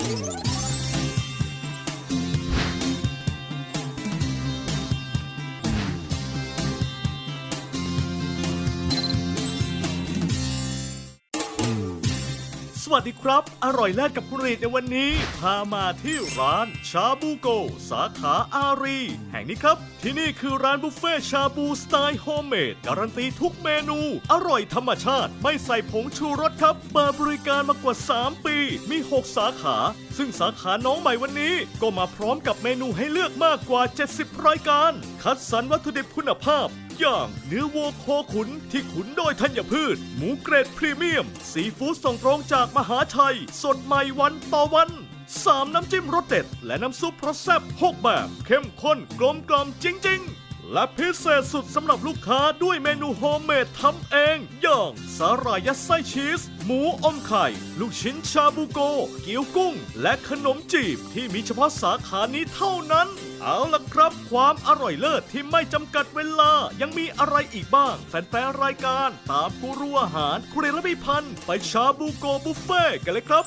Música สวัสดีครับ อร่อยเลิศกับคุณรีดในวันนี้ พามาที่ร้านชาบูโก สาขาอารี แห่งนี้ครับ ที่นี่คือร้านบุฟเฟ่ชาบูสไตล์โฮมเมดการันตีทุกเมนู อร่อยธรรมชาติ ไม่ใส่ผงชูรสครับเปิดบริการมากว่า 3 ปี มี 6 สาขา ซึ่งสาขาน้องใหม่วันนี้ ก็มาพร้อมกับเมนูให้เลือกมากกว่า 70 รายการ คัดสรรวัตถุดิบคุณภาพ อย่าง เนื้อวัวโคขุนที่ขุนโดยธัญพืช หมูเกรดพรีเมียม ซีฟู้ดส่งตรงจากมหาชัย สดใหม่วันต่อวัน 3 น้ำจิ้มรสเด็ด และน้ำซุปรสแซ่บ6แบบ เข้มข้นกลมกล่อมจริง ๆ และพิเศษสุดสำหรับลูกค้าด้วยเมนูโฮมเมดทำเอง อย่างสาหร่ายยัดไส้ชีส หมูอมไข่ ลูกชิ้นชาบูโก เกี๊ยวกุ้ง และขนมจีบที่มีเฉพาะสาขานี้เท่านั้น เอาล่ะครับ ความอร่อยเลิศที่ไม่จำกัดเวลา ยังมีอะไรอีกบ้าง แฟนๆรายการตามกูรูอาหารคุณระพี่พันธ์ไปชาบูโกบุฟเฟ่กันเลยครับ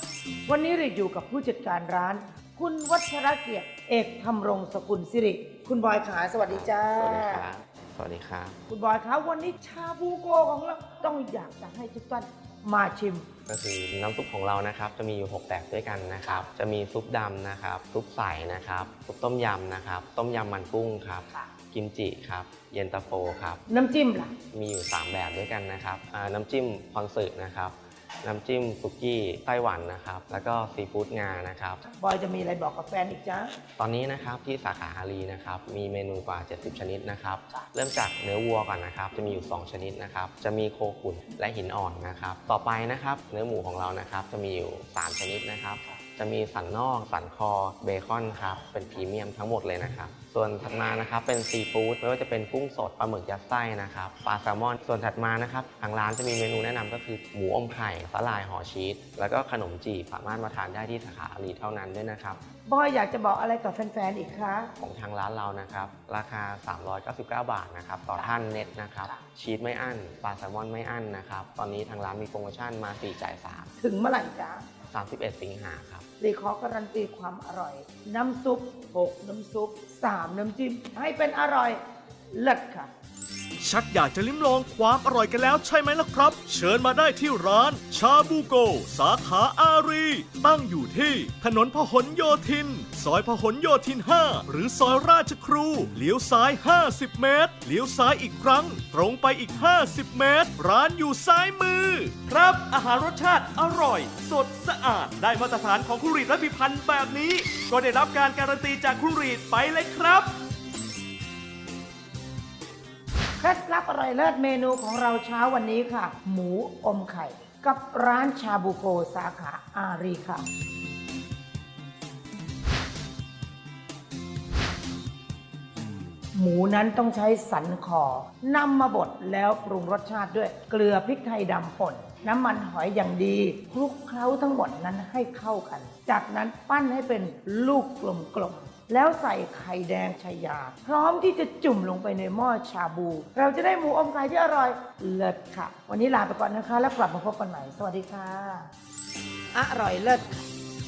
วันนี้เราอยู่กับผู้จัดการร้าน คุณวัชรเกียรติเอกธรรมรงสกุลสิริ คุณบอยขาสวัสดีจ้า สวัสดีครับสวัสดีครับ คุณบอยคะวันนี้ชาบูโกของเราต้องอยากจะให้ทุกท่านมาชิม ก็คือน้ำซุปของเรานะครับจะมีอยู่ 6 แบบด้วยกันนะครับ จะมีซุปดำนะครับซุปใสนะครับซุปต้มยำนะครับ ต้มยำมันกุ้งครับ ค่ะ กิมจิครับ เย็นตาโฟครับ น้ำจิ้มล่ะ มีอยู่ 3 แบบด้วยกันนะครับอ่าน้ำจิ้มคอนสึนะครับ น้ำจิ้มสุกี้ไต้หวันนะครับ แล้วก็ซีฟู้ดงานะครับ บอยจะมีอะไรบอกกับแฟนอีกจ้า ตอนนี้นะครับที่สาขาอารีนะครับ มีเมนูกว่า 70 ชนิดนะครับ ค่ะเริ่มจากเนื้อวัวก่อนนะครับ จะมีอยู่ 2 ชนิดนะครับ จะมีโคขุนและหินอ่อนนะครับ ต่อไปนะครับ เนื้อหมูของเรานะครับ จะมีอยู่ 3 ชนิดนะครับ จะมีสันนอก สันคอ เบคอนครับ เป็นพรีเมียมทั้งหมดเลยนะครับ ส่วนถัดมานะครับ เป็นซีฟู้ดไม่ว่าจะเป็นกุ้งสด ปลาหมึกยัดไส้นะครับ ปลาแซลมอน ส่วนถัดมานะครับ ทางร้านจะมีเมนูแนะนำก็คือหมูอมไข่สาลายห่อชีสแล้วก็ขนมจีบสามารถมาทานได้ที่สาขาอารีเท่านั้นด้วยนะครับ บอยอยากจะบอกอะไรกับแฟนๆอีกคะ ของทางร้านเรานะครับ ราคา 399 บาทนะครับต่อท่านเน็ตนะครับค่ะชีสไม่อั้นปลาแซลมอนไม่อั้นนะครับตอนนี้ทางร้านมีโปรโมชั่นมา4จ่ายถึงเมื่อไหร่จ้า3 31 สิงหาครับ รีขอการันตีความอร่อย น้ำซุปหกน้ำซุปสามน้ำจิ้มให้เป็นอร่อยเลิศค่ะ ชักอยากจะลิ้มลองความอร่อยกันแล้วใช่ไหมล่ะครับ เชิญมาได้ที่ร้าน ชาบูโก สาขาอารี ตั้งอยู่ที่ถนนพหลโยธิน ซอยพหลโยธิน 5 หรือซอยราชครู เลี้ยวซ้าย 50 เมตร เลี้ยวซ้ายอีกครั้ง ตรงไปอีก 50 เมตร ร้านอยู่ซ้ายมือ ครับ อาหารรสชาติอร่อย สดสะอาด ได้มาตรฐานของคุรีดและพิพันธ์แบบนี้ ก็ได้รับการการันตีจากคุรีดไปเลยครับ เคล็ดลับอร่อยเลิศเมนูของเราเช้าวันนี้ค่ะ หมูอมไข่ กับร้านชาบูโกสาขาอารีค่ะหมูนั้นต้องใช้สันคอนำมาบดแล้วปรุงรสชาติด้วย เกลือพริกไทยดำป่นน้ำมันหอยอย่างดีคลุกเคล้าทั้งหมดนั้นให้เข้ากัน จากนั้นปั้นให้เป็นลูกกลมๆ แล้วใส่ไข่แดงชายา พร้อมที่จะจุ่มลงไปในหม้อชาบู เราจะได้หมูอมไข่ที่อร่อยเลิศค่ะ วันนี้ลาไปก่อนนะคะ แล้วกลับมาพบกันใหม่ สวัสดีค่ะ อร่อยเลิศค่ะ